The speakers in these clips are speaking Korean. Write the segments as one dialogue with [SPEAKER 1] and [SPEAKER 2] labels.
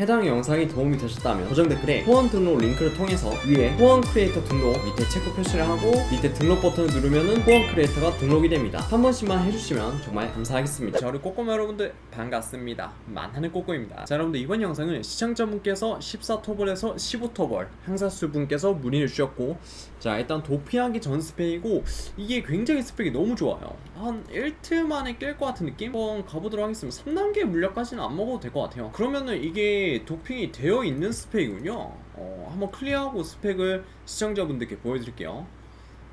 [SPEAKER 1] 해당 영상이 도움이 되셨다면 고정 댓글에 후원 등록 링크를 통해서 위에 후원 크리에이터 등록 밑에 체크 표시를 하고 밑에 등록 버튼을 누르면은 후원 크리에이터가 등록이 됩니다. 한 번씩만 해주시면 정말 감사하겠습니다. 자 우리 꼬꼬마 여러분들 반갑습니다. 만하는 꼬꼬입니다. 자 여러분들 이번 영상은 시청자분께서 14토벌에서 15토벌 항사수분께서 문의를 주셨고 자 일단 도피하기 전 스펙이고 이게 굉장히 스펙이 너무 좋아요. 한 1트 만에 깰 것 같은 느낌? 한번 가보도록 하겠습니다. 3단계 물약까지는 안 먹어도 될 것 같아요. 그러면은 이게 도핑이 되어 있는 스펙이군요. 어, 한번 클리어하고 스펙을 시청자분들께 보여드릴게요.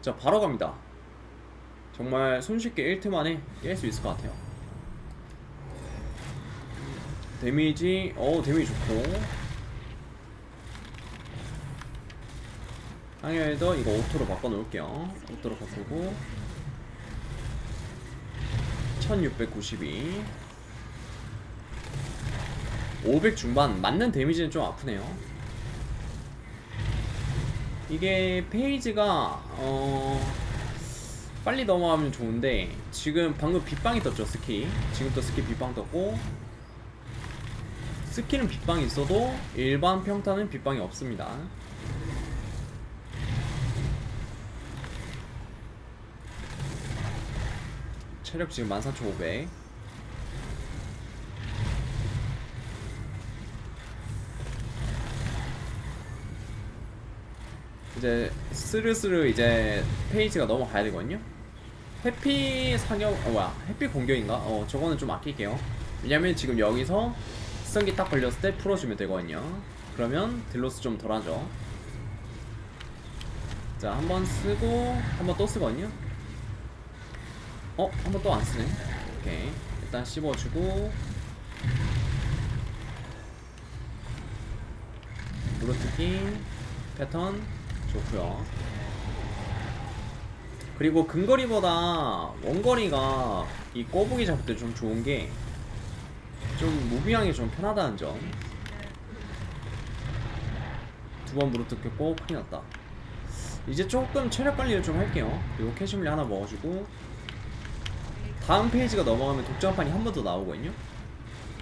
[SPEAKER 1] 자 바로 갑니다. 정말 손쉽게 1트 만에 깰 수 있을 것 같아요. 데미지, 어 데미지 좋고 항해에더 이거 오토로 바꿔 놓을게요. 오토로 바꾸고 1692 500 중반 맞는 데미지는 좀 아프네요. 이게 페이지가 어 빨리 넘어가면 좋은데 지금 방금 빗방이 떴죠 스키 지금 또 스키 빗방 떴고 스키는 빗방이 있어도 일반 평타는 빗방이 없습니다. 체력 지금 14,500 이제 스르스르 이제 페이지가 넘어가야 되거든요 해피 사격 어 뭐야 해피 공격인가? 어 저거는 좀 아낄게요 왜냐면 지금 여기서 승기 딱 걸렸을 때 풀어주면 되거든요 그러면 딜로스 좀 덜하죠 자 한 번 쓰고 한 번 또 쓰거든요 어? 한 번 또 안 쓰네. 오케이. 일단 씹어주고. 물어뜯기 패턴 좋고요. 그리고 근거리보다 원거리가 이 꼬부기 잡을 때 좀 좋은 게 좀 무비하기 좀 편하다는 점. 두번 물어뜯겼고 큰일 났다. 이제 조금 체력 관리를 좀 할게요. 그리고 캐시밀리 하나 먹어주고 다음 페이지가 넘어가면 독점판이 한 번 더 나오거든요.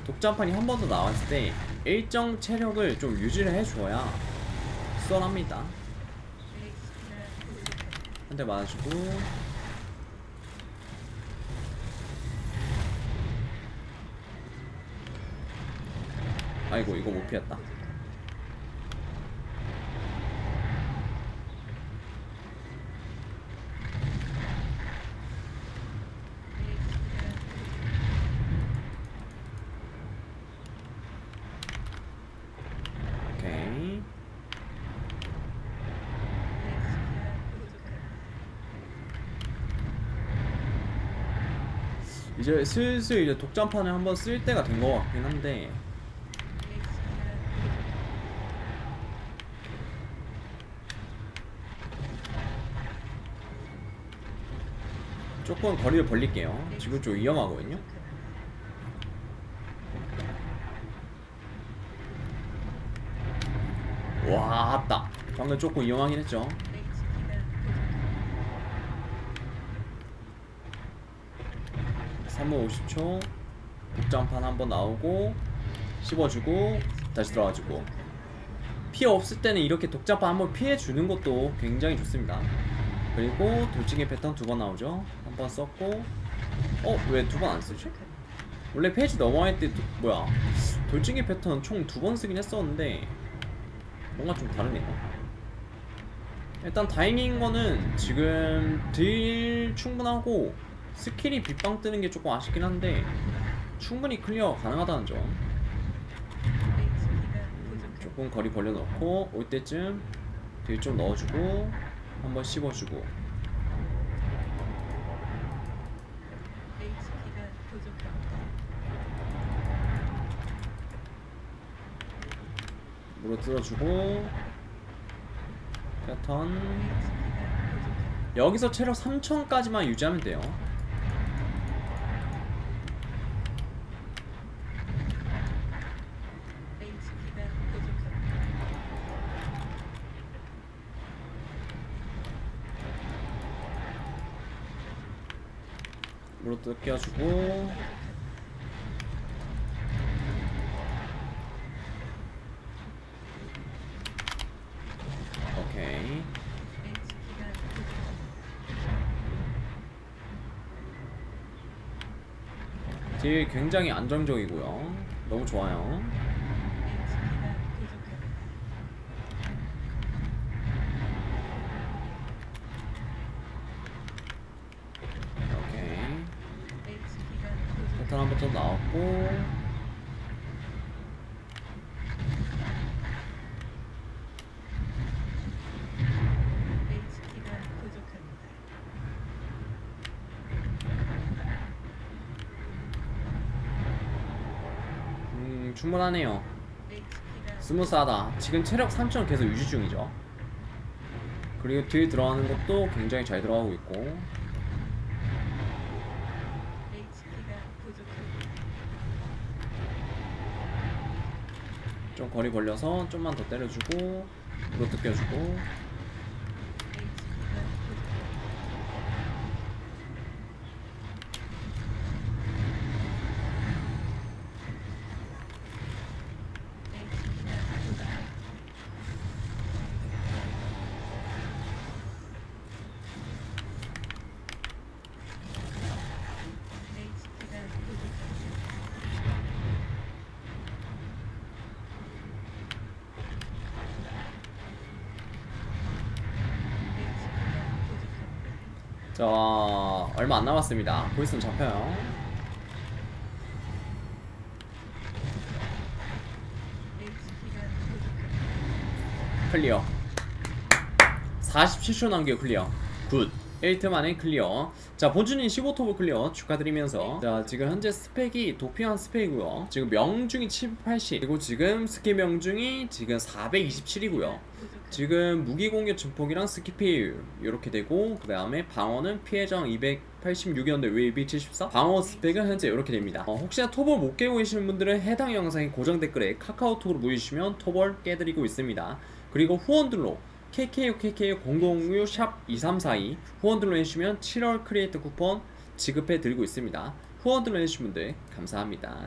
[SPEAKER 1] 독점판이 한 번 더 나왔을 때 일정 체력을 좀 유지를 해줘야 수월합니다. 한 대 맞아주고 아이고 이거 못 피했다. 오케이. 이제 슬슬 이제 독점판을 한번 쓸 때가 된 것 같긴 한데 조금 거리를 벌릴게요. 지금 좀 위험하거든요. 와, 아따. 방금 조금 위험하긴 했죠. 삼분 50초. 독점판 한번 나오고 씹어주고 다시 들어가지고. 피해 없을 때는 이렇게 독점판 한번 피해주는 것도 굉장히 좋습니다. 그리고 돌진기 패턴 두 번 나오죠. 한 번 썼고. 어? 왜 두 번 안 쓰지? 원래 페이지 넘어갈 때 도- 뭐야. 돌진기 패턴 총 두 번 쓰긴 했었는데 뭔가 좀 다르네요. 일단 다행인 거는 지금 딜 충분하고 스킬이 빗방 뜨는 게 조금 아쉽긴 한데 충분히 클리어 가능하다는 점. 조금 거리 벌려놓고 올 때쯤 딜 좀 넣어주고 한번 씹어주고. 물어 뜯어주고. 패턴. 여기서 체력 3000까지만 유지하면 돼요 물로 뜯겨주고. 오케이. 딜 굉장히 안정적이고요. 너무 좋아요. 더 나왔고 음 충분하네요. 스무스하다. 지금 체력 3점 계속 유지 중이죠. 그리고 딜 들어가는 것도 굉장히 잘 들어가고 있고 좀 거리 벌려서 좀만 더 때려주고 로트 껴주고 자 얼마 안 남았습니다. 보이스는 잡혀요. 클리어. 47초 남겨 클리어. 굿. 1트 만에 클리어. 자 본주님 15토브 클리어 축하드리면서. 자 지금 현재 스펙이 도피한 스펙이고요. 지금 명중이 780 그리고 지금 스킬 명중이 지금 427이고요 지금 무기 공격 증폭이랑 스키필 이렇게 되고 그 다음에 방어는 피해정 286이었는데 왜 274? 방어 스펙은 현재 이렇게 됩니다. 어, 혹시나 토벌 못 깨고 계시는 분들은 해당 영상의 고정 댓글에 카카오톡으로 모여주시면 토벌 깨드리고 있습니다. 그리고 후원들로 KKU KKU 006 샵 2342 후원들로 해주시면 7월 크리에이터 쿠폰 지급해 드리고 있습니다. 후원들로 해주신 분들 감사합니다